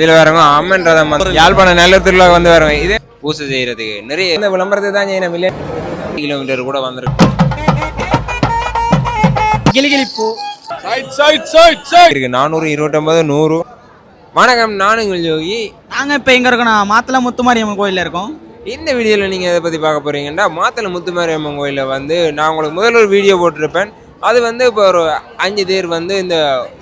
இதுல வரவங்க அம்மன் ரதம் யாழ்ப்பாணம் நல்ல திருவிழா வந்து வரவங்க இதே பூசை செய்யறதுக்கு நிறைய இந்த விளம்பரத்தை தான் செய்யணும். மில்லியன் கிலோமீட்டர் கூட வந்திருக்கு. கிளிகிளிப்பு. இருக்கு. நானூறு இருபத்தொன்பது நூறு. வணக்கம் நானுங்கள் யோகி நாங்க இப்ப எங்க இருக்கோம் மாத்தள முத்துமாரியம்மன் கோயில்ல இருக்கோம். இந்த வீடியோவில் நீங்கள் எதை பற்றி பார்க்க போறீங்கன்னா மாத்தளை முத்துமாரியம்மன் கோயிலில் வந்து நான் உங்களுக்கு முதல்ல ஒரு வீடியோ போட்டிருப்பேன். அது வந்து இப்போ ஒரு அஞ்சு தேர் வந்து இந்த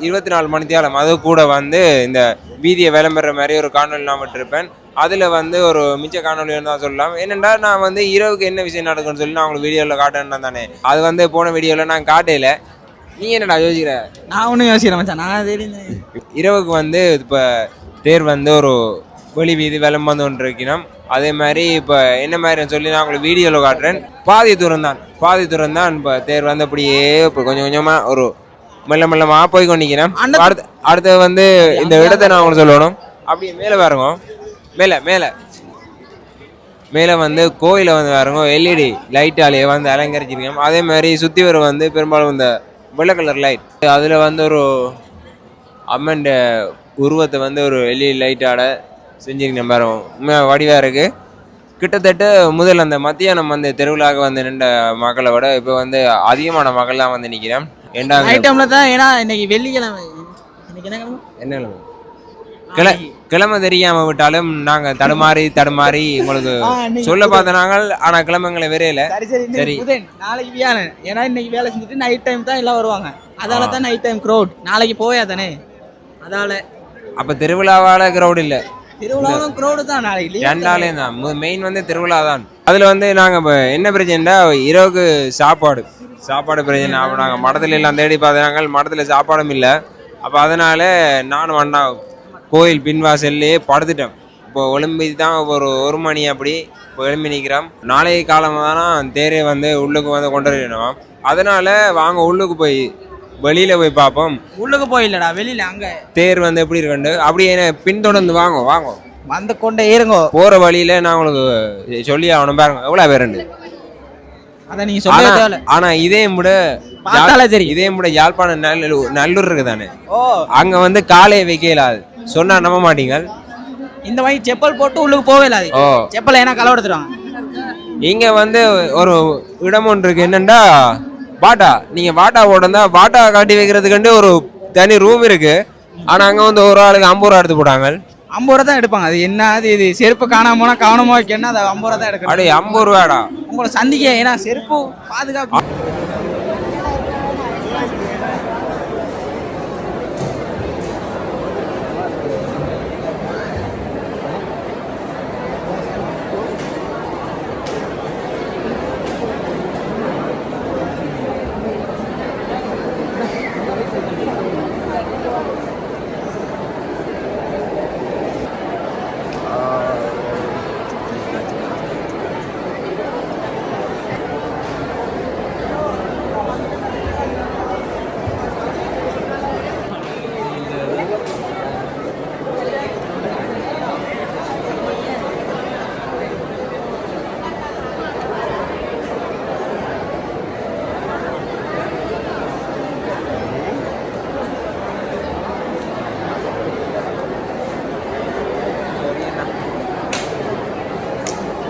இருபத்தி நாலு மணி தேலம் அது கூட வந்து இந்த வீதியை விளம்பர மாதிரி ஒரு காணொலி நான் விட்டுருப்பேன். அதில் வந்து ஒரு மிச்ச காணொலி தான் சொல்லலாம். என்னென்னா நான் வந்து இரவுக்கு என்ன விஷயம் நடக்குன்னு சொல்லி நான் உங்களுக்கு வீடியோவில் காட்டேன்னா தானே. அது வந்து போன வீடியோவில் நான் காட்டையில் நீ என்னடா யோசிக்கிற? நான் ஒன்றும் யோசிக்கிறேன் மச்சான். நான் இரவுக்கு வந்து இப்போ தேர் வந்து ஒரு வெளி வீதி விளம்பரம் ஒன்று இருக்கணும் அதே மாதிரி இப்போ என்ன மாதிரின்னு சொல்லி நான் உங்களுக்கு வீடியோவில் காட்டுறேன். பாதி தூரம் தான் பாதி தூரம் தான் இப்போ தேர் வந்து அப்படியே இப்போ கொஞ்சம் கொஞ்சமாக ஒரு மெல்ல மெல்லமாக போய் கொண்டிக்கிறேன் அடுத்து அடுத்து வந்து இந்த இடத்த நான் உங்களுக்கு சொல்லணும். அப்படியே மேலே பாருங்க. மேலே மேலே. மேலே வந்து கோயிலை வந்து பாருங்க. எல்இடி லைட்டாலேயே வந்து அலங்கரிச்சிருக்கோம் அதே மாதிரி சுற்றி வர வந்து பெரும்பாலும் இந்த வெள்ளை கலர் லைட் அதில் வந்து ஒரு அம்மன் உருவத்தை வந்து ஒரு எல்இடி லைட்டால செஞ்சிருக்கேன் பாருங்க உண்மையாக வடிவாக இருக்குது கிட்டத்தட்ட முதல் அந்த மத்தியானம் வந்து தெருவிழாக வந்து நின்ற மக்களை விட இப்போ வந்து அதிகமான மக்கள்லாம் வந்து நிற்கிறேன் ஏண்டா ஐட்டம்ல தான் ஏன்னா இன்னைக்கு வெள்ளிக்கிழமை. இன்னைக்கு என்ன கிழமை? கிள கிழமை தெரியாம விட்டாலும் நாங்க தடுமாறி தடுமாறி உங்களுக்கு சொல்ல பார்த்த நாங்கள் ஆனா கிழமைங்களை விரையில. சரி நாளைக்கு வியாழன். ஏன்னா இன்னைக்கு வேலை செஞ்சுட்டு நைட் டைம் தான் எல்லாம் வருவாங்க. அதால தான் நைட் டைம் க்ரௌட் நாளைக்கு போயா தானே அதால. அப்ப திருவிழாவால கிரௌட் இல்ல. திருவிழாவும் க்ரௌடு தான் நாளைக்கு ரெண்டாலையும் ரெண்டாலே தான் மெயின் வந்து திருவிழா தான் அதில் வந்து நாங்கள் இப்போ என்ன பிரச்சனைன்னா இரவுக்கு சாப்பாடு. சாப்பாடு பிரச்சனை. அப்போ நாங்கள் மடத்துல எல்லாம் தேடி பார்த்தாங்க மடத்தில் சாப்பாடும் இல்லை. அப்போ அதனால் நானும் அண்ணா கோயில் பின்வாசல்லையே படுத்துட்டேன் இப்போ ஒலிம்பி தான் ஒரு ஒரு மணி அப்படி இப்போ எழும்பி நிற்கிறோம் நாளைய காலம் தானே தேரை வந்து உள்ளுக்கு வந்து கொண்டு வரணும். அதனால் வாங்க உள்ளுக்கு போய் வெளியில போய் பார்ப்போம். உள்ளுக்கு போயில்லடா வெளியில அங்க. தேர் வந்து எப்படி இருக்குண்டு அப்படியே என்ன பின்தொடர்ந்து வாங்க வாங்க. வந்து கொண்டே ஏறுங்கோ. போற வழியில நான் உங்களுக்கு சொல்லி ஆகணும் பாருங்க எவ்வளவு பேருண்டு அத நீங்க சொல்ல ஆனா- இதே முட பார்த்தாலே தெரியும். இதே முட யாழ்ப்பாணம் நல்லூர் நல்லூர் இருக்கு தானே? ஓ. அங்க வந்து காலையை வைக்கலாது சொன்னா நம்ப மாட்டீங்க. இந்த மாதிரி செப்பல் போட்டு உள்ளுக்கு போவே இல்லாது செப்பல் ஏன்னா களவு எடுத்துருவாங்க இங்க வந்து ஒரு இடம் ஒன்று இருக்கு என்னண்டா? பாட்டா நீங்க பாட்டா போட்டிருந்தா பாட்டா காட்டி வைக்கிறதுக்கு ஒரு தனி ரூம் இருக்கு. ஆனா அங்க வந்து ஒரு ஆளுக்கு ஐம்பது ரூபா எடுத்து போட்டாங்க. ஐம்பது ரூபா தான் எடுப்பாங்க. அது என்ன அது இது செருப்பு காணாம போனா கவனமா வைக்கணும் அது ஐம்பது ரூபா தான் எடுக்கணும். அடே ஐம்பது ரூபாடா. உங்களை சந்திக்க ஏன்னா செருப்பு பாதுகாப்பு.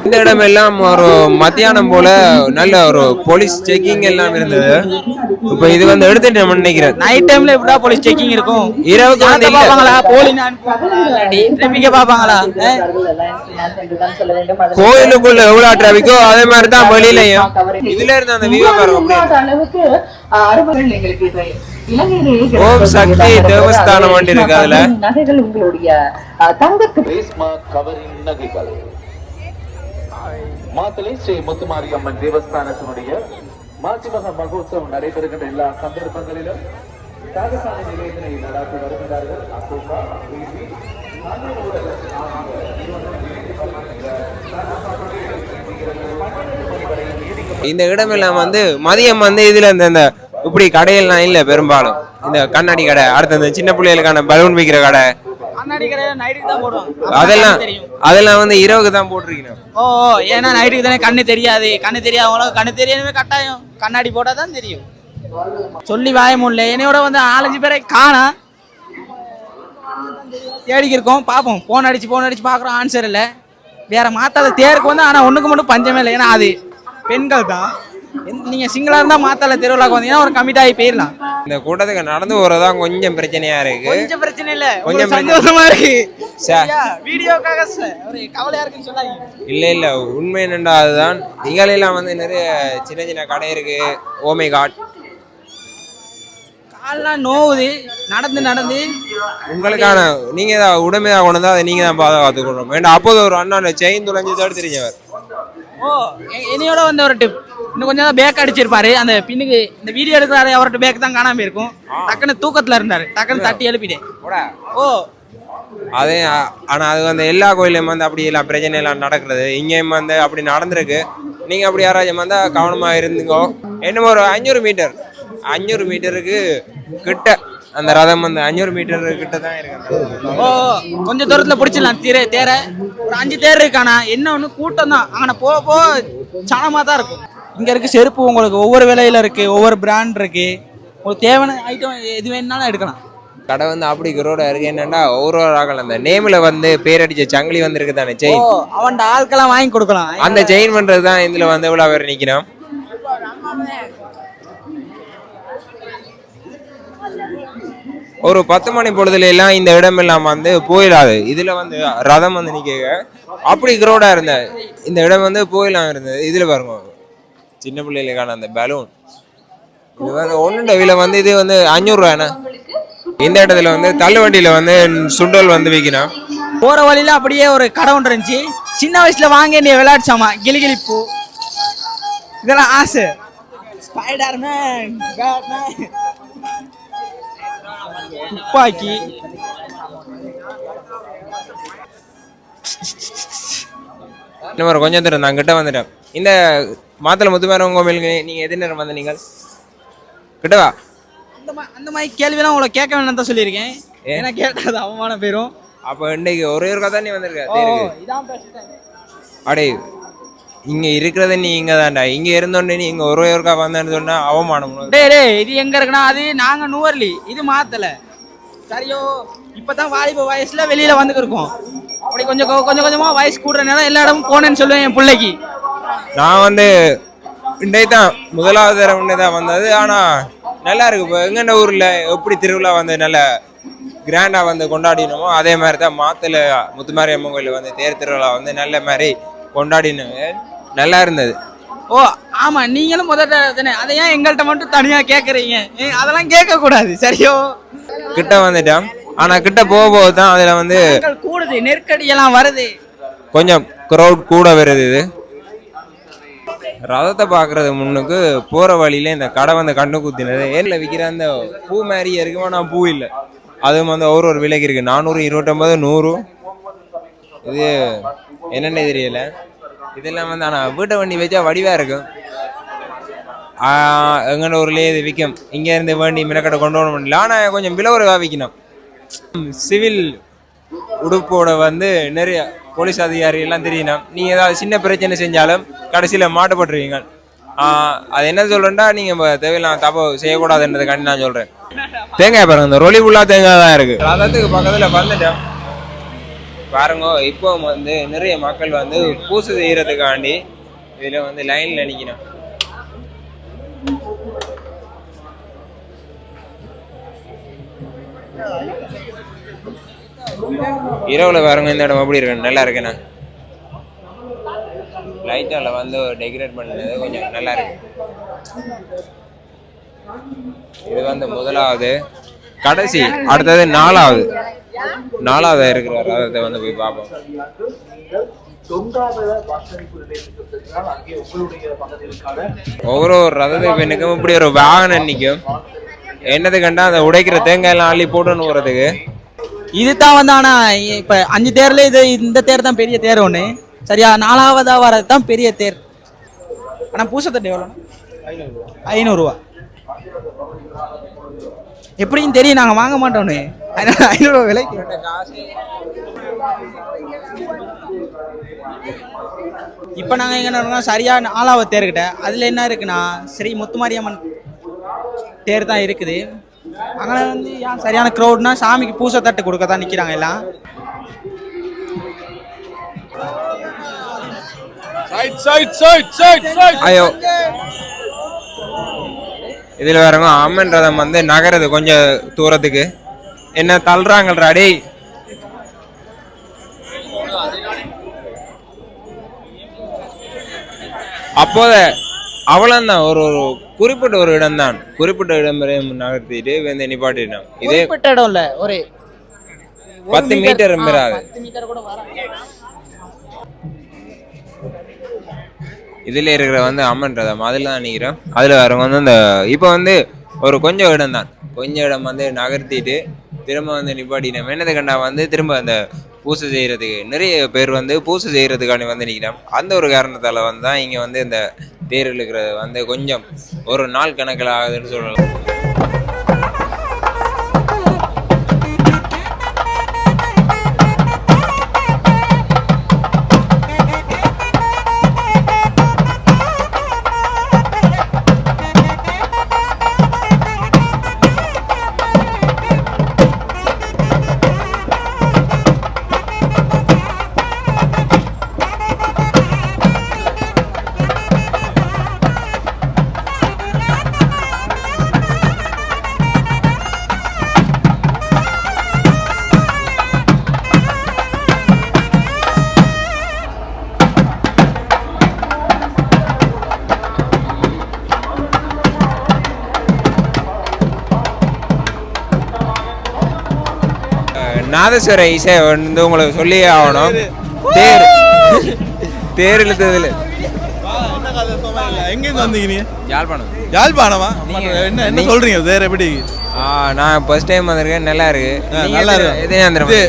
இந்த இடம் எல்லாம் ஒரு மத்தியானம் போல நல்ல ஒரு போலீஸ் செக்கிங் எல்லாம் இருந்தது. இப்ப இது வந்து எடுத்துட்டு நம்ம நினைக்கிறேன். நைட் டைம்ல எப்படா போலீஸ் செக்கிங் இருக்கும்? இரவுக்கு வந்து. பாப்பாங்களா போலீஸ் டிராபிக்க பாப்பாங்களா? கோயிலுக்குள்ள எவ்வளவு டிராபிக்கோ அதே மாதிரி தான் வெளியிலயும். இதுல இருந்து அந்த வியூ பாருங்க. ஓம் சக்தி தேவஸ்தானம் வண்டி இருக்கு அதுல. நகைகள் உங்களுடைய அஹ், மாத்தலை ஸ்ரீ முத்துமாரியம்மன் தேவஸ்தானத்தினுடைய மாசிமக மகோத்சவம் நடைபெறுகின்ற எல்லா சந்தர்ப்பங்களிலும் தாகசாலை நிலையத்தினை நடாத்தி வருகிறார்கள் அசோகா இந்த இடம் எல்லாம் வந்து மதியம் வந்து இதுல இந்த இந்த இப்படி கடையெல்லாம் இல்ல பெரும்பாலும். இந்த கண்ணாடி கடை அடுத்த இந்த சின்ன பிள்ளைகளுக்கான பலூன் விற்கிற கடை. கண்ணாடி கடையில நைட்டுக்கு தான் போடுவாங்க. அதெல்லாம் தெரியும். அதெல்லாம் வந்து இரவுக்கு தான் போட்டிருக்கணும். ஓ ஏன்னா நைட்டுக்கு தானே கண்ணு தெரியாது. கண்ணு தெரியாதவங்களும் கண்ணு தெரியணுமே கட்டாயம். கண்ணாடி போட்டா தான் தெரியும். சொல்லி வாய முடியல என்னையோட வந்து நாலஞ்சு பேரை காணா தேடிக்கு இருக்கோம் பார்ப்போம். ஃபோன் அடிச்சு ஃபோன் அடிச்சு பார்க்குறோம். ஆன்சர் இல்லை. வேற மாத்தாத தேருக்கு வந்து ஆனால் ஒன்றுக்கு மட்டும் பஞ்சமே இல்லை. ஏன்னா அது பெண்கள் தான். எந்த- நீங்க சிங்கிளா இருந்தா மாத்தால திருவிழாக்கு வந்தீங்கன்னா ஒரு கமிட் ஆகி போயிடலாம். இந்த கூட்டத்துக்கு நடந்து போறதுதான் கொஞ்சம் பிரச்சனையா இருக்கு. கொஞ்சம் பிரச்சனை இல்ல. கொஞ்சம் சந்தோஷமா இருக்கு. வீடியோக்காக ஒரு கவலையா இருக்குன்னு சொல்லாதீங்க. இல்ல இல்ல. உண்மை என்னண்டா அதுதான். இங்கெல்லாம் வந்து நிறைய சின்ன சின்ன கடை இருக்கு. ஓமை காட் கால்லாம் நோவுது. நடந்து நடந்து. உங்களுக்கான நீங்க தான் உடமையாக கொண்டு வந்தா அதை நீங்க தான் பாதுகாத்துக்கணும் வேண்டாம் அப்போது ஒரு அண்ணா செயின் துளைஞ்சு தோடு தெரிஞ்சவர் ஓ என்னையோட வந்து ஒரு டிப் இன்னும் கொஞ்சம் பேக் அடிச்சிருப்பாரு. அந்த பின்னுக்கு இந்த வீடியோ எடுக்கிறாரு அவர்கிட்ட பேக் தான் காணாம இருக்கும். டக்குன்னு தூக்கத்துல இருந்தாரு. டக்குன்னு தட்டி எழுப்பிட்டேன். ஓ. அதே ஆனா அது வந்து எல்லா கோயிலையும் வந்து அப்படி எல்லாம் பிரச்சனை எல்லாம் நடக்கிறது. இங்கேயும் வந்து அப்படி நடந்திருக்கு. நீங்க அப்படி யாராச்சும் வந்தா கவனமா இருந்துங்கோ. இன்னும் ஒரு அஞ்சூறு மீட்டர். அஞ்சூறு மீட்டருக்கு கிட்ட. அந்த ரதம் வந்து அஞ்சூறு மீட்டர் கிட்ட தான் இருக்கு. ஓ கொஞ்சம் தூரத்துல பிடிச்சிடலாம். தேர தேர. ஒரு அஞ்சு தேர் இருக்கானா? என்ன ஒண்ணு கூட்டம் தான். ஆனா போக போக சனமா தான் இருக்கும். இங்க இருக்கு செருப்பு உங்களுக்கு ஒவ்வொரு விலையில இருக்கு ஒவ்வொரு பிராண்ட் இருக்கு. உங்களுக்கு தேவையான ஐட்டம் எது வேணுனாலும் எடுக்கலாம். கடை வந்து அப்படி ரோட இருக்கு. என்னன்னா ஒவ்வொரு ஒரு ஆகல அந்த நேம்ல வந்து பேரடிச்ச சங்கிலி வந்து இருக்கு தானே செயின் அவன் ஆட்கெல்லாம் வாங்கி கொடுக்கலாம். அந்த செயின் பண்றது தான் இதுல வந்து இவ்வளவு பேர் நிக்கணும். ஒரு பத்து மணி பொழுதுல எல்லாம் இந்த இடம் எல்லாம் வந்து போயிடாது. இதுல வந்து ரதம் வந்து நிக்க அப்படி கிரௌடா இருந்த இந்த இடம் வந்து போயிடலாம் இருந்தது. இதுல பாருங்க. சின்ன பிள்ளைகளுக்கான அந்த பலூன் இது வந்து ஒன்னு விலை வந்து இது வந்து அஞ்சூறு ரூபாய்ண்ணா இந்த இடத்துல வந்து தள்ளுவண்டியில வந்து சுண்டல் வந்து விற்கணும் போற வழியில அப்படியே ஒரு கடை ஒன்று இருந்துச்சு. சின்ன வயசுல வாங்க நீ விளையாடிச்சாமா? கிளிகிளி பூ இதெல்லாம் ஆசை. ஸ்பைடர் மேன் துப்பாக்கி. இன்னும் கொஞ்சம் தூரம் நான் கிட்ட வந்துட்டேன். இந்த மாத்தளை முத்துமாரவங்க கோவிலுக்கு நீங்க எது நேரம் வந்து நீங்கள் கிட்டவா? அந்த மா- அந்த மாதிரி கேள்விலாம் உங்களை கேட்க வேணாம் தான் சொல்லியிருக்கேன். ஏன்னா கேட்டால் அது அவமானம் போயிரும். அப்ப இன்னைக்கு ஒரே ஒரு கதை நீ வந்திருக்க அடே இங்க இருக்கிறது நீ இங்க தான்டா இங்க இருந்தோடனே நீ இங்க ஒரே ஒருக்கா வந்தேன்னு சொன்னா அவமானம். டேய் டேய் இது எங்க இருக்குன்னா அது நாங்க நூவர்லி. இது மாத்தல. சரியோ இப்பதான் வாலிப வயசுல வெளியில வந்துருக்கோம் அப்படி கொஞ்சம் கொஞ்சம் கொஞ்சமா வயசு கூடுறதுனால எல்லா இடமும் போனேன்னு சொல்லுவேன் என் பிள்ளைக்கு. நான் வந்து இன்றைய தான் முதலாவது உண்டே தான் வந்தது. ஆனா நல்லா இருக்கு. இப்போ எங்கண்ட ஊர்ல எப்படி திருவிழா வந்து நல்ல கிராண்டா வந்து கொண்டாடினோமோ அதே மாதிரி தான் மாத்துல முத்துமாரி அம்மன் கோயில் வந்து தேர் திருவிழா வந்து நல்ல மாதிரி கொண்டாடினோங்க. நல்லா இருந்தது. ஓ ஆமா நீங்களும் முதல்ல தானே? அதை ஏன் எங்கள்கிட்ட மட்டும் தனியா கேக்குறீங்க? அதெல்லாம் கேட்க கூடாது சரியோ? கிட்ட வந்துட்டோம். ஆனா கிட்ட போக போக தான் அதுல வந்து கூடுது. நெருக்கடி எல்லாம் வருது. கொஞ்சம் க்ரௌட் கூட வருது இது. ரதத்தை பார்க்கறது முன்னுக்கு போகிற வழியில இந்த கடை வந்து கண்ணு குத்தினது. ஏரில் விற்கிற அந்த பூ மாதிரி இருக்குமா? நான் பூ இல்லை. அதுவும் வந்து ஒரு ஒரு விலைக்கு இருக்குது நானூறு இருபத்தொம்பது நூறு. இது என்னென்ன தெரியல. இதெல்லாம் வந்து ஆனால் வீட்டை வண்டி வச்சா வடிவாக இருக்கும். ஆஹ் ஊர்லேயே இது விற்கும் இங்கேருந்து வேண்டி மினக்கடை கொண்டு வரணும். முடியல ஆனால் கொஞ்சம் விலவரவா விற்கணும் சிவில் உடுப்போட வந்து நிறைய போலீஸ் அதிகாரி எல்லாம் தெரியணும் நீங்க ஏதாவது சின்ன பிரச்சனை செஞ்சாலும் கடைசியில மாட்டுப்பட்டுருவீங்க அது என்ன சொல்றேன்டா நீங்க இப்ப தேவையில்லாம் தப்பு செய்யக்கூடாதுன்றதுக்காண்டி நான் சொல்றேன். தேங்காய் பாருங்க இந்த ரொலி ஃபுல்லா தேங்காய் தான் இருக்கு. ரதத்துக்கு பக்கத்துல வந்துட்டேன். பாருங்க இப்போ வந்து நிறைய மக்கள் வந்து பூசை செய்யறதுக்காண்டி இதுல வந்து லைன்ல நிக்கணும். இரவுல வரவங்க இந்த இடம் எப்படி இருக்கு? நல்லா இருக்குண்ணா லைட்டால வந்து டெக்கரேட் பண்ணது கொஞ்சம் நல்லா இருக்கு. இது வந்து முதலாவது. கடைசி அடுத்தது நாலாவது. நாலாவது இருக்கிற ரதத்தை வந்து போய் பார்ப்போம். ஒவ்வொரு ஒரு ரதத்தை பெண்ணுக்கும் இப்படி ஒரு வாகனம் நிற்கும். என்னது கண்டா அதை உடைக்கிற தேங்காய் எல்லாம் அள்ளி போட்டுன்னு இது இதுதான் வந்து ஆனால் இப்போ அஞ்சு தேர்ல இது இந்த தேர் தான் பெரிய தேர் ஒன்று சரியா நாலாவதாக வரது தான் பெரிய தேர். ஆனால் பூசத்தட்டு எவ்வளோ ஐநூறுரூவா எப்படின்னு தெரியும் நாங்கள் வாங்க மாட்டோம்னு ஐநூறு ஐநூறுரூவா விலைக்கு இப்போ நாங்கள் எங்கே இருக்கோம் சரியாக நாலாவது தேர்கிட்ட. அதில் என்ன இருக்குன்னா ஸ்ரீ முத்துமாரியம்மன் தேர் தான் இருக்குது. அங்கே வந்து ஏன் சரியான க்ரௌட்னா சாமிக்கு பூசை தட்டு கொடுக்க தான் நிற்கிறாங்க எல்லாம். ஐயோ. இதில் வரவங்க அம்மன் ரதம் வந்து நகருது கொஞ்சம் தூரத்துக்கு. என்ன தள்ளுறாங்கள்ரா டேய். அப்போத அவ்வளோதான் ஒரு ஒரு குறிப்பிட்ட ஒரு இடம்தான். குறிப்பிட்ட இடம் வரை நகர்த்திட்டு வந்து நிப்பாட்டிட்டோம் இதே குறிப்பிட்ட இடம் இல்லை ஒரு பத்து மீட்டர் மீறாது இதில் இருக்கிற வந்து அம்மன் ரதம் அதில் தான் நிற்கிறோம். அதில் வரவங்க வந்து அந்த இப்போ வந்து ஒரு கொஞ்சம் இடம் தான் கொஞ்சம் இடம் வந்து நகர்த்திட்டு திரும்ப வந்து நிப்பாட்டினோம் என்னது கண்டா வந்து திரும்ப அந்த பூசை செய்கிறதுக்கு நிறைய பேர் வந்து பூசை செய்கிறதுக்காண்டி வந்து நிற்கிறோம் அந்த ஒரு காரணத்தால் வந்து தான் இங்கே வந்து இந்த தேர் இழுக்கிறது வந்து கொஞ்சம் ஒரு நாள் கணக்கில் ஆகுதுன்னு சொல்லலாம். நாதஸ்வர இசை வந்து உங்களுக்கு சொல்லியே ஆகணும். தேர். தேர். இழுத்ததுல. எங்கேருந்து வந்தீங்க யாழ்ப்பாணம். யாழ்ப்பாணமா? என்ன என்ன சொல்றீங்க? வேற எப்படி? நான் ஃபர்ஸ்ட் டைம் வந்திருக்கேன். நல்லா இருக்கு. நல்லா இருக்கு. இது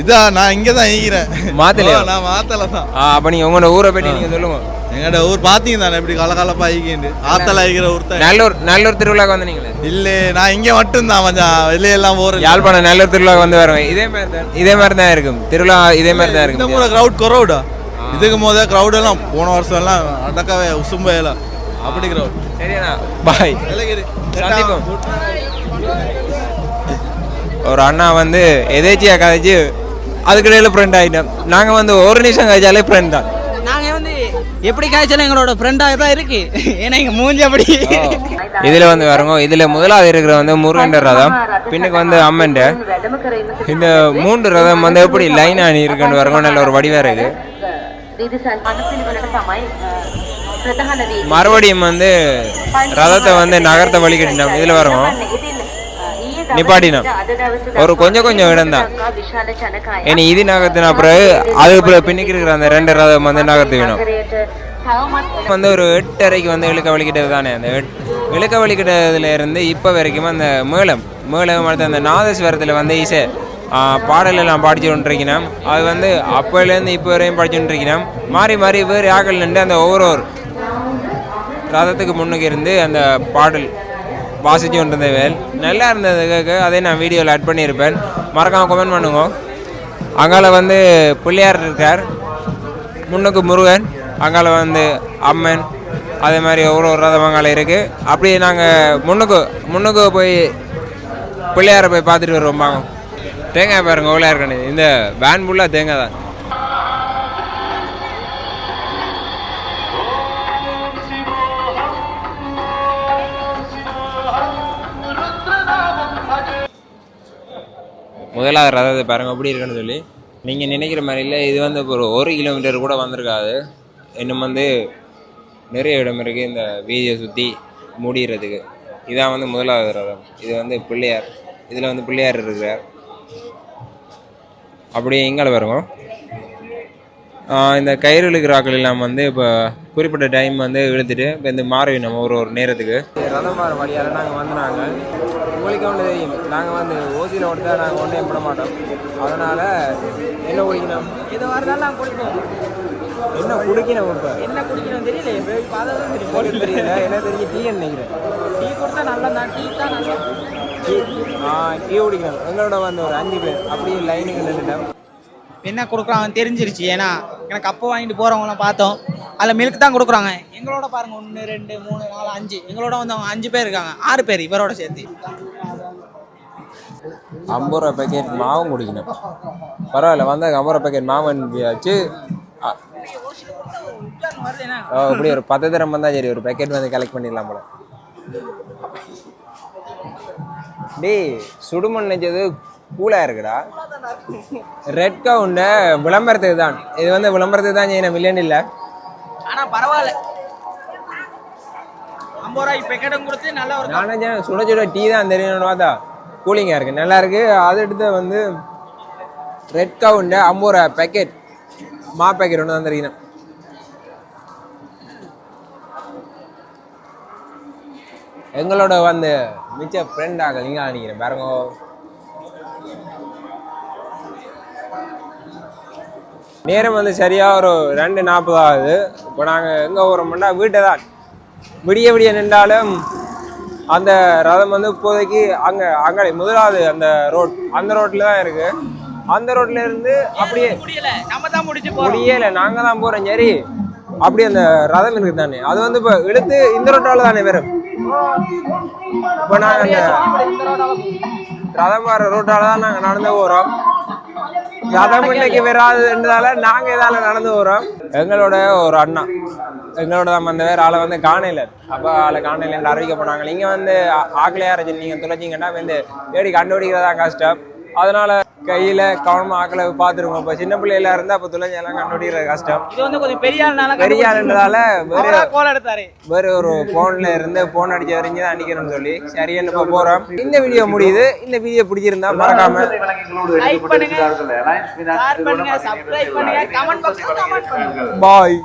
இதா நான் இங்க தான் ஈகிறேன் மாத்தலையா? நான் மாத்தல தான் அப்ப நீங்க உங்களோட ஊரை பற்றி நீங்க சொல்லுங்க. எங்கட ஊர் பாத்தீங்க தானே? எப்படி கலகலப்பா ஈகிண்டு ஆத்தல ஊர் தான் நல்லூர் நல்லூர் திருவிழாக்கு வந்தீங்களே? இல்ல நான் இங்க மட்டும் தான் கொஞ்சம் வெளியெல்லாம் போறேன் யாழ்ப்பாணம் நல்லூர் திருவிழாக்கு வந்து வருவேன் இதே மாதிரி தான் இதே மாதிரி தான் இருக்கும். திருவிழா இதே மாதிரி தான் இந்த இருக்கும். முறை கிரவுட் குறவுடா. இதுக்கு முத கிரவுட் எல்லாம் போன வருஷம் எல்லாம் அடக்கவே உசும்பையெல்லாம் அப்படி கிரவுட் சரிண்ணா. பாய் சந்திப்போம். ஒரு அண்ணா வந்து எதேச்சியா கதைச்சு அதுக்கிடையில ஃப்ரெண்ட் ஆகிட்டோம் நாங்க வந்து ஒரு நிமிஷம் கழிச்சாலே ஃப்ரெண்ட் தான். நாங்கள் எப்படி காய்ச்சல் எங்களோட ஃப்ரெண்டாக தான் இருக்கு? ஏன்னா எங்கள் மூஞ்சி அப்படி. இதில் வந்து வரங்க இதில் முதலாவது இருக்கிற வந்து முருகன் ரதம் பின்னுக்கு வந்து அம்மன். இந்த மூன்று ரதம் வந்து எப்படி லைன் ஆணி இருக்குன்னு வரங்க நல்ல ஒரு வடிவாக இருக்கு மறுபடியும் வந்து ரதத்தை வந்து நகரத்தை வழிகட்டினோம் இதில் வரணும் நிப்பாட்டினோம். ஒரு கொஞ்சம் கொஞ்சம் இடம் தான். இனி இது நகர்த்தின பிறகு அதுக்கு பிறகு பின்னுக்கு இருக்கிற அந்த ரெண்டு ரதம் வந்து நகர்த்தி வேணும் வந்து ஒரு எட்டரைக்கு வந்து இழுக்க வலிக்கிட்டது தானே. அந்த எட் இழுக்க வலிக்கிட்டதுல இருந்து இப்போ வரைக்கும் அந்த மேளம் மேளம் அடுத்து அந்த நாதஸ்வரத்தில் வந்து இசை பாடலெல்லாம் பாடல் எல்லாம் படிச்சு கொண்டிருக்கணும் அது வந்து அப்போலேருந்து இப்போ வரையும் படிச்சு கொண்டிருக்கணும் மாறி மாறி வேறு ஆக்கள் நின்று அந்த ஒவ்வொரு ரதத்துக்கு முன்னுக்கு இருந்து அந்த பாடல் வாசிச்சு கொண்டிருந்த வேல். நல்லா இருந்தது கேட்க அதை நான் வீடியோவில் ஆட் பண்ணியிருப்பேன். மறக்காமல் கமெண்ட் பண்ணுங்க. அங்கால வந்து பிள்ளையார் இருக்கார். முன்னுக்கு முருகன் அங்கால வந்து அம்மன். அதே மாதிரி ஒவ்வொரு ஒரு ரதம் இருக்குது அப்படி நாங்கள் முன்னுக்கு முன்னுக்கு போய் பிள்ளையாரை போய் பார்த்துட்டு வருவோம் தேங்காய் பாருங்க எவ்வளோ இருக்கணும். இந்த வேன் ஃபுல்லாக தேங்காய் தான். முதலாவது ரதத்தை பாருங்க எப்படி இருக்குன்னு சொல்லி. நீங்கள் நினைக்கிற மாதிரி இல்லை இது வந்து ஒரு ஒரு கிலோமீட்டர் கூட வந்திருக்காது. இன்னும் வந்து நிறைய இடம் இருக்குது இந்த வீதியை சுற்றி மூடிடுறதுக்கு இதான் வந்து முதலாவது ரதம். இது வந்து பிள்ளையார். இதில் வந்து பிள்ளையார் இருக்கிறார். அப்படியே இங்கால வருங்க இந்த கயிறு இழுக்கிறாக்கள் எல்லாம் வந்து இப்போ குறிப்பிட்ட டைம் வந்து இழுத்துட்டு இப்போ இந்த மாறவி நம்ம ஒரு ஒரு நேரத்துக்கு. ரதம் மாற வழியால் நாங்கள் வந்தாங்க உங்களுக்கு ஒன்று தெரியும் நாங்கள் வந்து ஓசியில் ஓட்டு தான் நாங்கள் ஒன்றையும் பண்ண மாட்டோம். அதனால் என்ன குடிக்கணும் இது மாதிரி தான் குடிப்போம். என்ன குடிக்கணும் இப்போ? என்ன குடிக்கணும் தெரியல. போய் பார்த்தா தான் தெரியும். உங்களுக்கு தெரியல? என்ன தெரியும்? டீ நினைக்கிறேன் டீ கொடுத்தா நல்லா தான் டீ தான் நல்லா டீ. ஆ டீ குடிக்கணும். எங்களோட வந்து ஒரு அஞ்சு பேர். அப்படியே லைனுக்கு நின்றுட்டோம். என்ன கொடுக்குறாங்கன்னு தெரிஞ்சிருச்சு. ஏன்னா எனக்கு அப்போ வாங்கிட்டு போகிறவங்களாம் பார்த்தோம். அதில் மில்க் தான் கொடுக்குறாங்க. எங்களோட பாருங்க ஒன்று ரெண்டு மூணு நாலு அஞ்சு. எங்களோட வந்து அவங்க அஞ்சு பேர் இருக்காங்க. ஆறு பேர் இவரோட சேர்த்து. ஐம்பது ரூபா பேக்கெட் மாவும் குடிக்கணும். பரவாயில்ல வந்த ஐம்பது ரூபா பேக்கெட் மாவு வச்சு ஓ, இப்படி ஒரு பத்து தரம் வந்தா சரி ஒரு பேக்கெட் வந்து கலெக்ட் பண்ணிடலாம் போல. டேய் சுடுமண் நினைச்சது கூலாக இருக்குடா. ரெட் கவுண்ட விளம்பரத்துக்கு தான். இது வந்து விளம்பரத்துக்கு தான் செய்யணும் மில்லியன் இல்லை. ஆனா பரவாயில்ல. ஐம்பது ரூபாய் பெக்கெட்டும் கொடுத்து நல்ல ஒரு நான் சுட சுட டீ தான் தெரியணும்னு பார்த்தா. கூலிங்காக இருக்கு. நல்லா இருக்கு. அது எடுத்து வந்து ரெட் கவுண்ட ஐம்பது ரூபா பேக்கெட் மா பேக்கெட் ஒன்று தான் தெரியணும் எங்களோட வந்து மிச்ச ஃப்ரெண்டாக நீங்கள் நினைக்கிறேன். பாருங்க. நேரம் வந்து சரியா ஒரு ரெண்டு நாற்பது ஆகுது. இப்போ நாங்கள் எங்கே போகிறோம்னா வீட்டை தான் விடிய விடிய நின்றாலும் அந்த ரதம் வந்து இப்போதைக்கு அங்கே அங்கே முதலாவது அந்த ரோட் அந்த ரோட்டில் தான் இருக்கு. அந்த ரோட்ல இருந்து அப்படியே முடியல. நம்ம தான் போறோம். சரி. அப்படி அந்த ரதம் இருக்கு தானே. அது வந்து இப்போ இழுத்து இந்த ரோட்டால தானே வரும் இப்போ நாங்க அந்த ரதம் வர ரோட்டால தான் நாங்க நடந்து போறோம். ரதம் இன்னைக்கு வராதுன்றதால நாங்க இதால நடந்து போறோம். எங்களோட ஒரு அண்ணா. எங்களோட தான் வந்த வேற ஆளை வந்து காணையில அப்ப ஆளை காணையில அறிவிக்க போனாங்க. நீங்க வந்து ஆ- நீங்க தொலைச்சிங்கன்னா வந்து தேடி கண்டுபிடிக்கிறதா கஷ்டம். அதனால கையில கவனமா ஆக்களை பார்த்துருங்க. இப்போ சின்ன பிள்ளைல இருந்தா அப்ப துளைஞ்சி எல்லாம் கண்டுபிடிக்கிறது கஷ்டம். இது வந்து கொஞ்சம் பெரிய ஆள்னால பெரிய ஆளுன்றதால வேற கோல் எடுத்தாரு. வேற ஒரு போன்ல இருந்து போன் அடிச்சு வரைஞ்சு தான் அடிக்கணும்னு சொல்லி. சரின்னு இப்போ போறோம்? இந்த வீடியோ முடியுது. இந்த வீடியோ பிடிச்சிருந்தா மறக்காம லைக் பண்ணுங்க. ஷேர் பண்ணுங்க. சப்ஸ்கிரைப் பண்ணுங்க. கமெண்ட் பாக்ஸ்ல கமெண்ட் பண்ணுங்க. பாய்